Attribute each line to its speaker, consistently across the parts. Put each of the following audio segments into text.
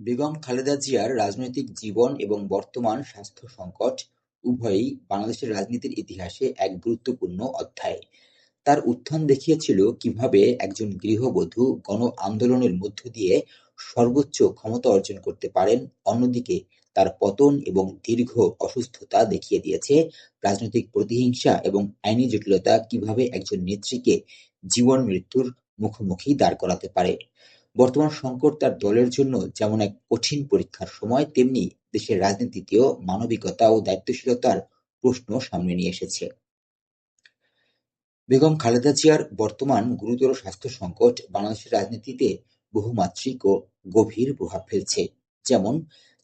Speaker 1: বেগম খালেদা জিয়ার রাজনৈতিক জীবন এবং বর্তমান স্বাস্থ্য সংকট উভয়ই বাংলাদেশের রাজনীতির ইতিহাসে এক গুরুত্বপূর্ণ অধ্যায়। তার উত্থান দেখিয়েছিল কীভাবে একজন গৃহবধূ গণ আন্দোলনের মধ্য দিয়ে সর্বোচ্চ ক্ষমতা অর্জন করতে পারেন, অন্যদিকে তার পতন এবং দীর্ঘ অসুস্থতা দেখিয়ে দিয়েছে রাজনৈতিক প্রতিহিংসা এবং আইনি জটিলতা কীভাবে একজন নেত্রীকে জীবন-মৃত্যুর মুখোমুখি দাঁড় করাতে পারে। বর্তমান সংকট তার দলের জন্য যেমন এক কঠিন পরীক্ষার সময়, তেমনি দেশের রাজনীতিতেও মানবিকতা ও দায়িত্বশীলতার প্রশ্ন সামনে নিয়ে এসেছে। বেগম খালেদা জিয়ার বর্তমান গুরুতর স্বাস্থ্য সংকট বাংলাদেশের রাজনীতিতে বহুমাত্রিক ও গভীর প্রভাব ফেলছে। যেমন,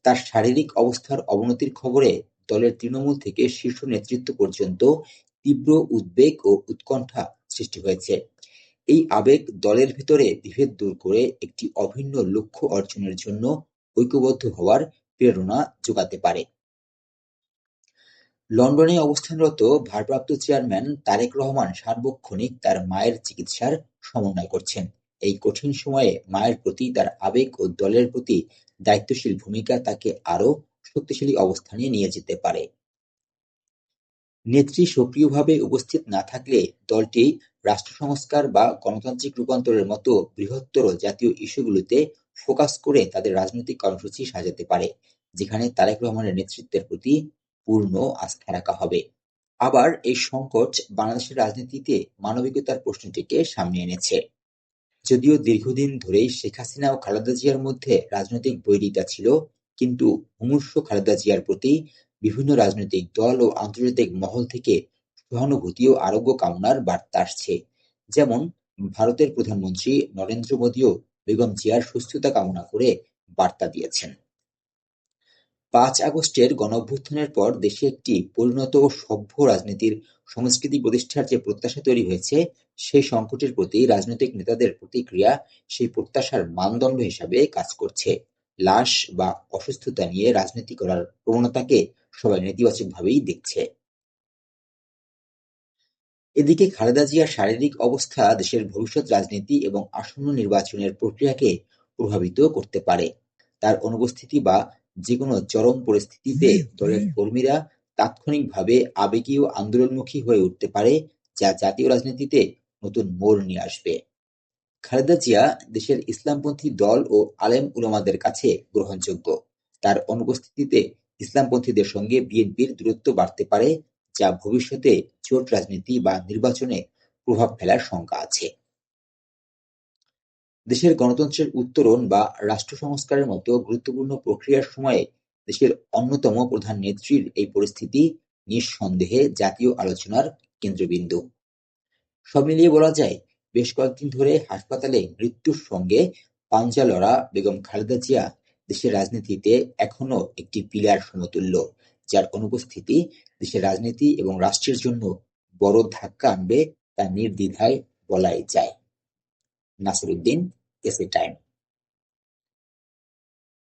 Speaker 1: তার শারীরিক অবস্থার অবনতির খবরে দলের তৃণমূল থেকে শীর্ষ নেতৃত্ব পর্যন্ত তীব্র উদ্বেগ ও উৎকণ্ঠা সৃষ্টি হয়েছে। এই আবেগ দলের ভেতরে বিভেদ দূর করে একটি অভিন্ন লক্ষ্য অর্জনের জন্য ঐক্যবদ্ধ হওয়ার প্রেরণা যোগাতে পারে। লন্ডনে অবস্থানরত ভারপ্রাপ্ত চেয়ারম্যান তারেক রহমান সার্বক্ষণিক তার মায়ের চিকিৎসার সমন্বয় করছেন। এই কঠিন সময়ে মায়ের প্রতি তার আবেগ ও দলের প্রতি দায়িত্বশীল ভূমিকা তাকে আরও শক্তিশালী অবস্থানে নিয়ে যেতে পারে। নেত্রী সক্রিয়ভাবে উপস্থিত না থাকলে দলটি রাষ্ট্র সংস্কার বা গণতান্ত্রিক রূপান্তরের মতো বৃহত্তর জাতীয় ইস্যুগুলোতে ফোকাস করে তাদের রাজনৈতিক কর্মসূচি সাজাতে পারে, যেখানে তারেক রহমানের নেতৃত্বের প্রতি পূর্ণ আস্থা রাখা হবে। আবার এই সংকট বাংলাদেশের রাজনীতিতে মানবিকতার প্রশ্নটিকে সামনে এনেছে। যদিও দীর্ঘদিন ধরেই শেখ হাসিনা ও খালেদা জিয়ার মধ্যে রাজনৈতিক বৈরিতা ছিল, কিন্তু মুমূর্ষু খালেদা জিয়ার প্রতি বিভিন্ন রাজনৈতিক দল ও আন্তর্জাতিক মহল থেকে সহানুভূতি ও আরোগ্য কামনার বার্তা আসছে। যেমন, ভারতের প্রধানমন্ত্রী নরেন্দ্র মোদিও বেগম জিয়ার সুস্থতা কামনা করে বার্তা দিয়েছেন। পাঁচ আগস্টের গণঅভ্যুত্থানের পর দেশে একটি পরিণত ও সভ্য রাজনীতির সংস্কৃতি প্রতিষ্ঠার যে প্রত্যাশা তৈরি হয়েছে, সেই সংকটের প্রতি রাজনৈতিক নেতাদের প্রতিক্রিয়া সেই প্রত্যাশার মানদণ্ড হিসাবে কাজ করছে। লাশ বা অসুস্থতা নিয়ে রাজনীতি করার প্রবণতাকে সবাই নেতিবাচকভাবেই দেখছে। এদিকে খালেদা জিয়ার শারীরিক অবস্থা দেশের ভবিষ্যৎ রাজনীতি এবং আসন্ন নির্বাচনের প্রক্রিয়াকে প্রভাবিত করতে পারে। তার অনুপস্থিতি বা যেকোনো চরম পরিস্থিতিতে দলের কর্মীরা তাৎক্ষণিকভাবে আবেগীয় আন্দোলনমুখী হয়ে উঠতে পারে, যা জাতীয় রাজনীতিতে নতুন মোড় নিয়ে আসবে। খালেদা জিয়া দেশের ইসলামপন্থী দল ও আলেম উলামাদের কাছে গ্রহণযোগ্য। তার অনুপস্থিতিতে ইসলামপন্থীদের সঙ্গে বিএনপির দূরত্ব বাড়তে পারে, যা ভবিষ্যতে জোট রাজনীতি বা নির্বাচনে প্রভাব ফেলার শঙ্কা আছে। দেশের গণতন্ত্রের উত্তরণ বা রাষ্ট্র সংস্কারের মতো গুরুত্বপূর্ণ প্রক্রিয়ার সময়ে দেশের অন্যতম প্রধান নেত্রীর এই পরিস্থিতি নিঃসন্দেহে জাতীয় আলোচনার কেন্দ্রবিন্দু। সব মিলিয়ে বলা যায়, বেশ কয়েকদিন ধরে হাসপাতালে মৃত্যুর সঙ্গে পাঞ্জা লড়া বেগম খালেদা জিয়া দেশের রাজনীতিতে এখনও একটি পিলার সমতুল্য, যার অনুপস্থিতি দেশের রাজনীতি এবং রাষ্ট্রের জন্য বড় ধাক্কা আনবে তা নির্দ্বিধায় বলাই যায়। Nasiruddin, SA time